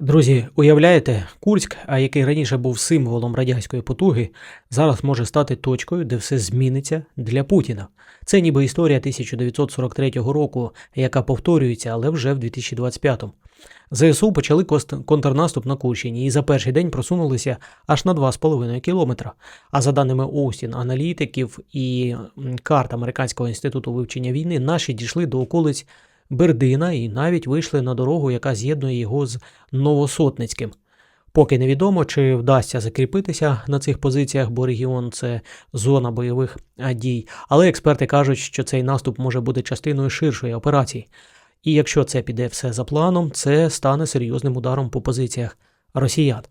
Друзі, уявляєте, Курськ, а який раніше був символом радянської потуги, зараз може стати точкою, де все зміниться для Путіна. Це ніби історія 1943 року, яка повторюється, але вже в 2025-му. ЗСУ почали контрнаступ на Курщині і за перший день просунулися аж на 2,5 кілометра. А за даними Остін, аналітиків і карт Американського інституту вивчення війни, наші дійшли до околиць Бердина і навіть вийшли на дорогу, яка з'єднує його з Новосотницьким. Поки невідомо, чи вдасться закріпитися на цих позиціях, бо регіон це зона бойових дій. Але експерти кажуть, що цей наступ може бути частиною ширшої операції. І якщо це піде все за планом, це стане серйозним ударом по позиціях росіян.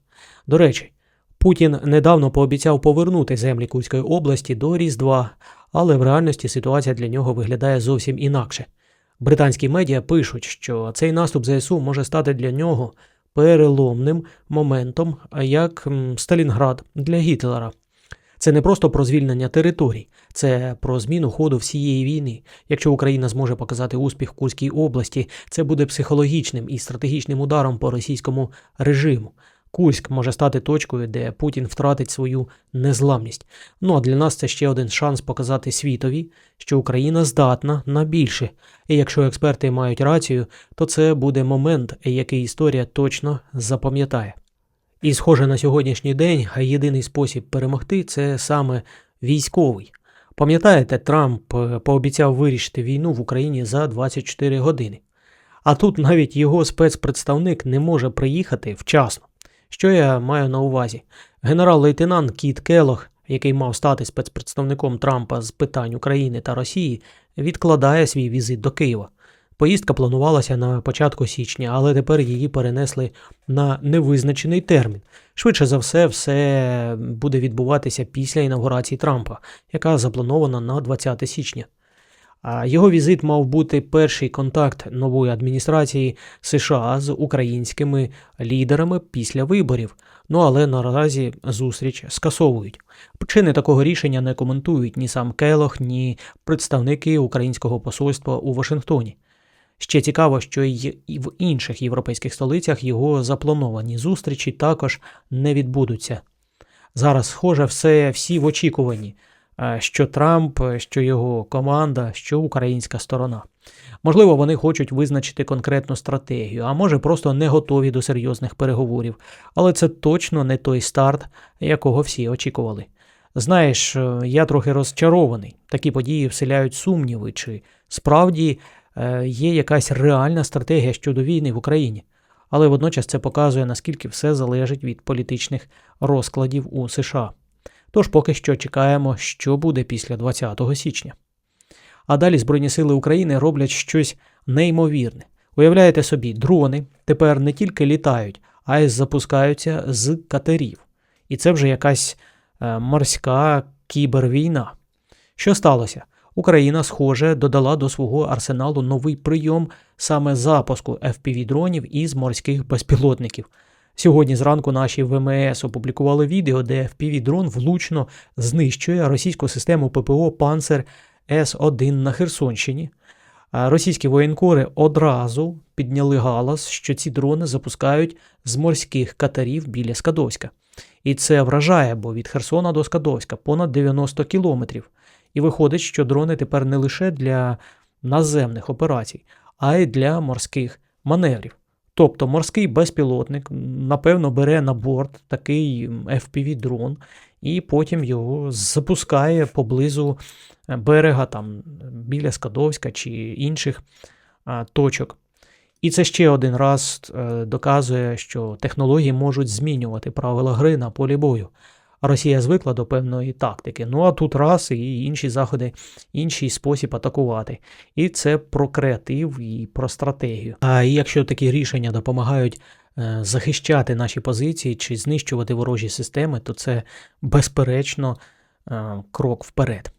До речі, Путін недавно пообіцяв повернути землі Курської області до Різдва, але в реальності ситуація для нього виглядає зовсім інакше. Британські медіа пишуть, що цей наступ ЗСУ може стати для нього переломним моментом, як Сталінград для Гітлера. Це не просто про звільнення територій, це про зміну ходу всієї війни. Якщо Україна зможе показати успіх в Курській області, це буде психологічним і стратегічним ударом по російському режиму. Курськ може стати точкою, де Путін втратить свою незламність. Ну а для нас це ще один шанс показати світові, що Україна здатна на більше. І якщо експерти мають рацію, то це буде момент, який історія точно запам'ятає. І схоже на сьогоднішній день єдиний спосіб перемогти це саме військовий. Пам'ятаєте, Трамп е, пообіцяв вирішити війну в Україні за 24 години. А тут навіть його спецпредставник не може приїхати вчасно. Що я маю на увазі? Генерал-лейтенант Кіт Келох, який мав стати спецпредставником Трампа з питань України та Росії, відкладає свій візит до Києва. Поїздка планувалася на початку січня, але тепер її перенесли на невизначений термін. Швидше за все, все буде відбуватися після інаугурації Трампа, яка запланована на 20 січня. Його візит мав бути перший контакт нової адміністрації США з українськими лідерами після виборів. Ну але наразі зустріч скасовують. Причини такого рішення не коментують ні сам Келох, ні представники українського посольства у Вашингтоні. Ще цікаво, що й в інших європейських столицях його заплановані зустрічі також не відбудуться. Зараз, схоже, все всі в очікуванні, що Трамп, що його команда, що українська сторона. Можливо, вони хочуть визначити конкретну стратегію, а може просто не готові до серйозних переговорів, але це точно не той старт, якого всі очікували. Знаєш, е, я трохи розчарований. Такі події вселяють сумніви, чи справді е, є якась реальна стратегія щодо війни в Україні. Але водночас це показує, наскільки все залежить від політичних розкладів у США. Тож поки що чекаємо, що буде після 20 січня. А далі Збройні Сили України роблять щось неймовірне. Уявляєте собі, дрони тепер не тільки літають, а й запускаються з катерів. І це вже якась е, морська кібервійна. Що сталося? Україна, схоже, додала до свого арсеналу новий прийом саме запуску FPV-дронів із морських безпілотників. Сьогодні зранку наші ВМС опублікували відео, де FPV-дрон влучно знищує російську систему ППО Панцер С-1 на Херсонщині. Російські воєнкори одразу підняли галас, що ці дрони запускають з морських катерів біля Скадовська. І це вражає, бо від Херсона до Скадовська понад 90 кілометрів. І виходить, що дрони тепер не лише для наземних операцій, а й для морських маневрів. Тобто морський безпілотник, напевно, бере на борт такий FPV-дрон і потім його запускає поблизу берега, там, біля Скадовська чи інших а, точок. І це ще один раз е, доказує, що технології можуть змінювати правила гри на полі бою. Росія звикла до певної тактики. Ну а тут раз і інші заходи, інший спосіб атакувати. І це про креатив і про стратегію. А якщо такі рішення допомагають е, захищати наші позиції чи знищувати ворожі системи, то це безперечно е, крок вперед.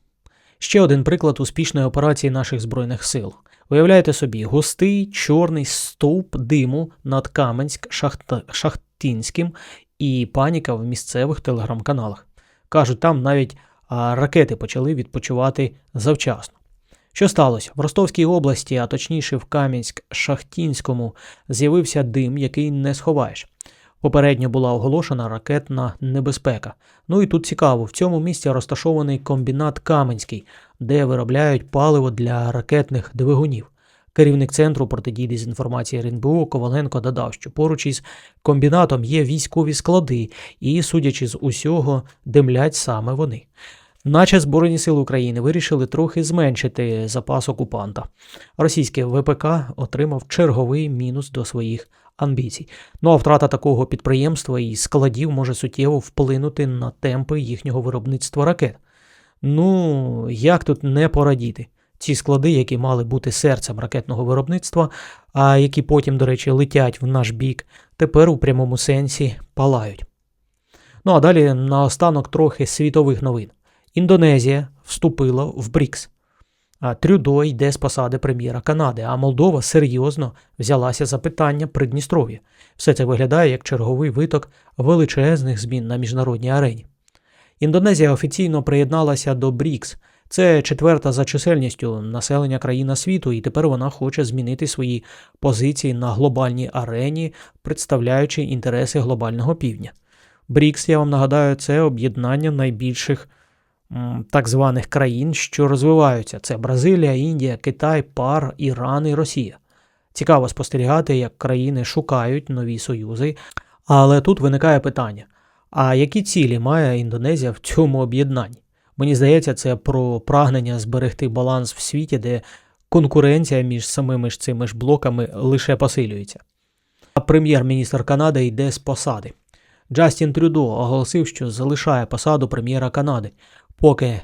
Ще один приклад успішної операції наших збройних сил. Уявляєте собі, густий чорний стовп диму над Каменськ-Шахтинським і паніка в місцевих телеграм-каналах. Кажуть, там навіть ракети почали відпочивати завчасно. Що сталося? В Ростовській області, а точніше в Кам'янськ-Шахтінському, з'явився дим, який не сховаєш. Попередньо була оголошена ракетна небезпека. Ну і тут цікаво, в цьому місці розташований комбінат Каменський, де виробляють паливо для ракетних двигунів. Керівник центру протидії дезінформації РНБО Коваленко додав, що поруч із комбінатом є військові склади, і, судячи з усього, димлять саме вони. Наче Збройні сили України вирішили трохи зменшити запас окупанта. Російське ВПК отримав черговий мінус до своїх амбіцій. Ну а втрата такого підприємства і складів може суттєво вплинути на темпи їхнього виробництва ракет. Ну, як тут не порадіти? Ці склади, які мали бути серцем ракетного виробництва, а які потім, до речі, летять в наш бік, тепер у прямому сенсі палають. Ну а далі наостанок трохи світових новин. Індонезія вступила в БРІКС. Трюдо йде з посади прем'єра Канади, а Молдова серйозно взялася за питання Придністров'я. Все це виглядає як черговий виток величезних змін на міжнародній арені. Індонезія офіційно приєдналася до БРІКС. Це четверта за чисельністю населення країна світу, і тепер вона хоче змінити свої позиції на глобальній арені, представляючи інтереси глобального півдня. БРІКС, я вам нагадаю, це об'єднання найбільших так званих країн, що розвиваються. Це Бразилія, Індія, Китай, Пар, Іран і Росія. Цікаво спостерігати, як країни шукають нові союзи. Але тут виникає питання: а які цілі має Індонезія в цьому об'єднанні? Мені здається, це про прагнення зберегти баланс в світі, де конкуренція між самими ж цими ж блоками лише посилюється. А прем'єр-міністр Канади йде з посади. Джастін Трюдо оголосив, що залишає посаду прем'єра Канади. Поки е,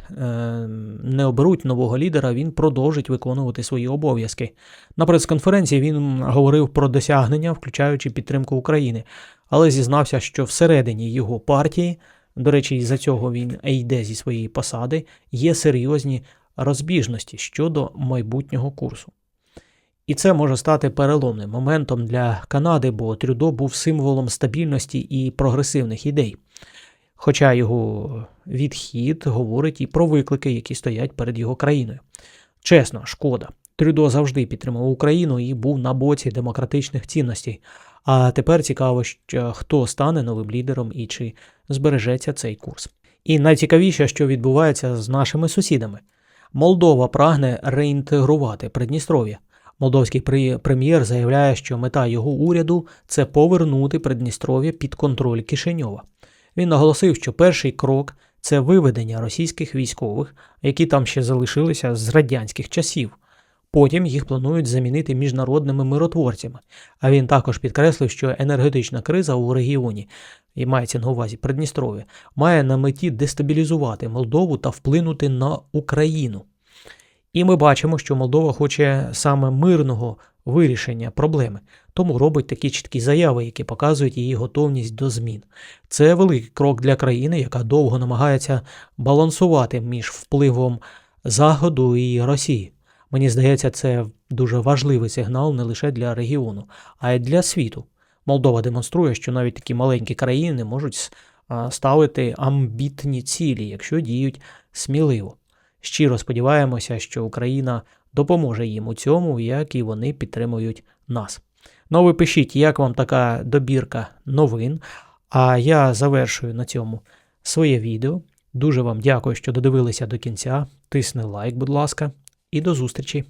не оберуть нового лідера, він продовжить виконувати свої обов'язки. На прес-конференції він говорив про досягнення, включаючи підтримку України, але зізнався, що всередині його партії, до речі, із-за цього він йде зі своєї посади, є серйозні розбіжності щодо майбутнього курсу. І це може стати переломним моментом для Канади, бо Трюдо був символом стабільності і прогресивних ідей. Хоча його відхід говорить і про виклики, які стоять перед його країною. Чесно, шкода. Трюдо завжди підтримував Україну і був на боці демократичних цінностей. А тепер цікаво, хто стане новим лідером і чи збережеться цей курс. І найцікавіше, що відбувається з нашими сусідами. Молдова прагне реінтегрувати Придністров'я. Молдовський прем'єр заявляє, що мета його уряду це повернути Придністров'я під контроль Кишиньова. Він наголосив, що перший крок це виведення російських військових, які там ще залишилися з радянських часів. Потім їх планують замінити міжнародними миротворцями. А він також підкреслив, що енергетична криза у регіоні, і мається на увазі Придністров'я, має на меті дестабілізувати Молдову та вплинути на Україну. І ми бачимо, що Молдова хоче саме мирного вирішення проблеми, тому робить такі чіткі заяви, які показують її готовність до змін. Це великий крок для країни, яка довго намагається балансувати між впливом Заходу і Росії. Мені здається, це дуже важливий сигнал не лише для регіону, а й для світу. Молдова демонструє, що навіть такі маленькі країни можуть ставити амбітні цілі, якщо діють сміливо. Щиро сподіваємося, що Україна допоможе їм у цьому, як і вони підтримують нас. Ну, ви пишіть, як вам така добірка новин. А я завершую на цьому своє відео. Дуже вам дякую, що додивилися до кінця. Тисни лайк, будь ласка, і до зустрічі!